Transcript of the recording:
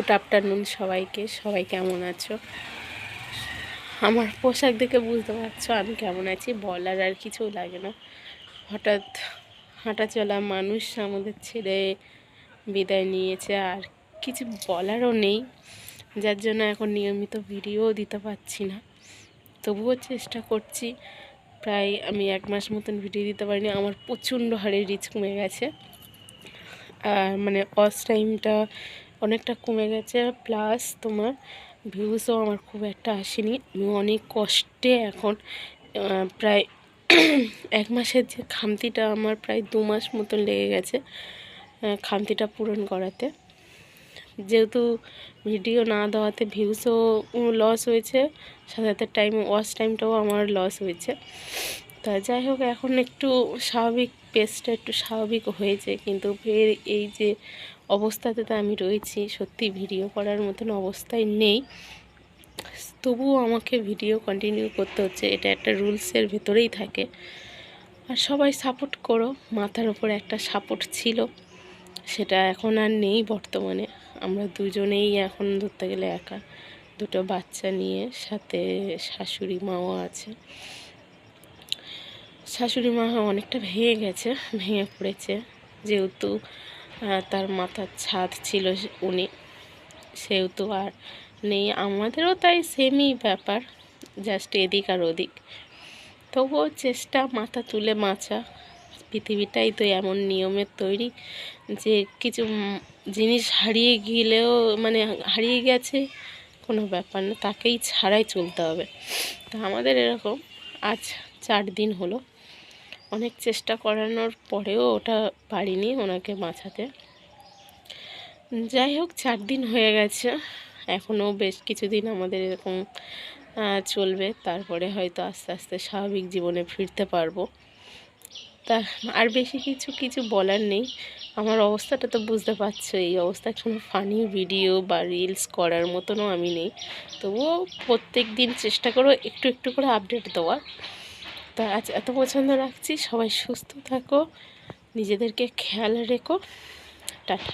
Good afternoon সবাইকে। সবাই কেমন আছো? আমার পোশাক দেখে বুঝতে পারছ আমি কেমন আছি। বলার আর কিছু লাগে না। হঠাৎ হাঁটা চলা মানুষ আমাদের ছেড়ে বিদায় নিয়েছে আর কিছু বলারও নেই। যার জন্য এখন নিয়মিত ভিডিও দিতে পারছি না। তবুও চেষ্টা করছি। প্রায় আমি এক মাস মতন ভিডিও দিতে পারিনি। আমার প্রচণ্ড হারে রিচ কমে গেছে। আর মানে অস টাইমটা অনেকটা কমে গেছে প্লাস তোমার ভিউজও আমার খুব একটা আসেনি। আমি অনেক কষ্টে এখন প্রায় এক মাসের যে খামতিটা আমার প্রায় দু মাস মতন লেগে গেছে খামতিটা পূরণ করাতে। যেহেতু ভিডিও না দেওয়াতে ভিউসও লস হয়েছে, সাথে সাথে টাইম ওয়াচ টাইমটাও আমার লস হয়েছে। তা যাই হোক, এখন একটু স্বাভাবিক পেসটা একটু স্বাভাবিক হয়েছে। কিন্তু ফের এই যে অবস্থাতে তো আমি রয়েছি, সত্যি ভিডিও করার মতন অবস্থায় নেই। তবুও আমাকে ভিডিও কন্টিনিউ করতে হচ্ছে, এটা একটা রুলসের ভেতরেই থাকে। আর সবাই সাপোর্ট করো, মাথার ওপর একটা সাপোর্ট ছিল, সেটা এখন আর নেই বর্তমানে। আমরা দুজনেই এখন ধরতে গেলে একা, দুটো বাচ্চা নিয়ে, সাথে শাশুড়ি মাও আছে। শাশুড়ি মা অনেকটা ভেঙে গেছে, ভেঙে পড়েছে। যেহেতু তার মাথার ছাদ ছিল উনি, সেহেতু আর নেই। আমাদেরও তাই সেমই ব্যাপার জাস্ট এদিক আর ওদিক। তবুও চেষ্টা মাথা তুলে বাঁচা। পৃথিবীটাই তো এমন নিয়মের তৈরি যে কিছু জিনিস হারিয়ে গেলেও মানে হারিয়ে গেছে, কোনো ব্যাপার না, তাকেই ছাড়াই চলতে হবে। তা আমাদের এরকম, আজ চার দিন হলো। অনেক চেষ্টা করানোর পরেও ওটা পারিনি ওনাকে বাঁচাতে। যাই হোক, চার দিন হয়ে গেছে। এখনও বেশ কিছুদিন আমাদের এরকম চলবে। তারপরে হয়তো আস্তে আস্তে স্বাভাবিক জীবনে ফিরতে পারব। তা, আর বেশি কিছু কিছু বলার নেই। আমার অবস্থাটা তো বুঝতে পারছ, এই অবস্থায় কোনো ফানি ভিডিও বা রিলস করার মতনও আমি নেই। তবুও প্রত্যেক দিন চেষ্টা করো একটু একটু করে আপডেট দেওয়ার। তা আজ এত পছন্দ রাখছি সবাই সুস্থ থাকো নিজেদেরকে খেয়াল রেখো টাটা।